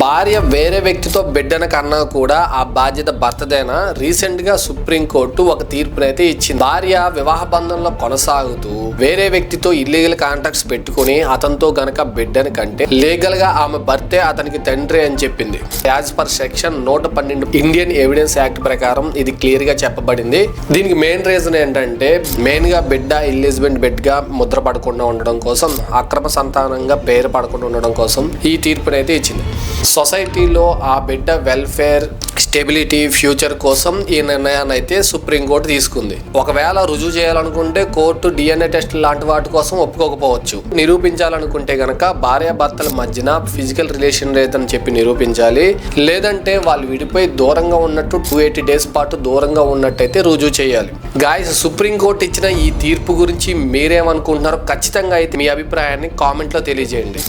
భార్య వేరే వ్యక్తితో బిడ్డను కన్నా కూడా ఆ బాధ్యత భర్తదేనా? రీసెంట్గా సుప్రీంకోర్టు ఒక తీర్పునైతే ఇచ్చింది. భార్య వివాహ బంధంలో కొనసాగుతూ వేరే వ్యక్తితో ఇల్లీగల్ కాంటాక్ట్స్ పెట్టుకుని అతనితో గనక బిడ్డని కంటే లీగల్గా ఆమె భర్తే అతనికి తండ్రి అని చెప్పింది. యాజ్ పర్ సెక్షన్ నూట పన్నెండు ఇండియన్ ఎవిడెన్స్ యాక్ట్ ప్రకారం ఇది క్లియర్గా చెప్పబడింది. దీనికి మెయిన్ రీజన్ ఏంటంటే మెయిన్గా బిడ్డ ఇల్లిజిబెంట్ బిడ్గా ముద్ర పడకుండా ఉండడం కోసం అక్రమ సంతానంగా పేరు పడకుండా ఉండడం కోసం ఈ తీర్పునైతే ఇచ్చింది. సొసైటీలో ఆ బిడ్డ వెల్ఫేర్ స్టెబిలిటీ ఫ్యూచర్ కోసం ఈ నిర్ణయాన్ని అయితే సుప్రీంకోర్టు తీసుకుంది. ఒకవేళ రుజువు చేయాలనుకుంటే కోర్టు డిఎన్ఏ టెస్ట్ లాంటి వాటి కోసం ఒప్పుకోకపోవచ్చు. నిరూపించాలనుకుంటే గనక భార్యాభర్తల మధ్యన ఫిజికల్ రిలేషన్ లేదని చెప్పి నిరూపించాలి. లేదంటే వాళ్ళు విడిపోయి దూరంగా ఉన్నట్టు టూ ఎయిటీ డేస్ పాటు దూరంగా ఉన్నట్టయితే రుజువు చేయాలి. గాయస్ సుప్రీంకోర్టు ఇచ్చిన ఈ తీర్పు గురించి మీరేమనుకుంటున్నారో ఖచ్చితంగా అయితే మీ అభిప్రాయాన్ని కామెంట్లో తెలియజేయండి.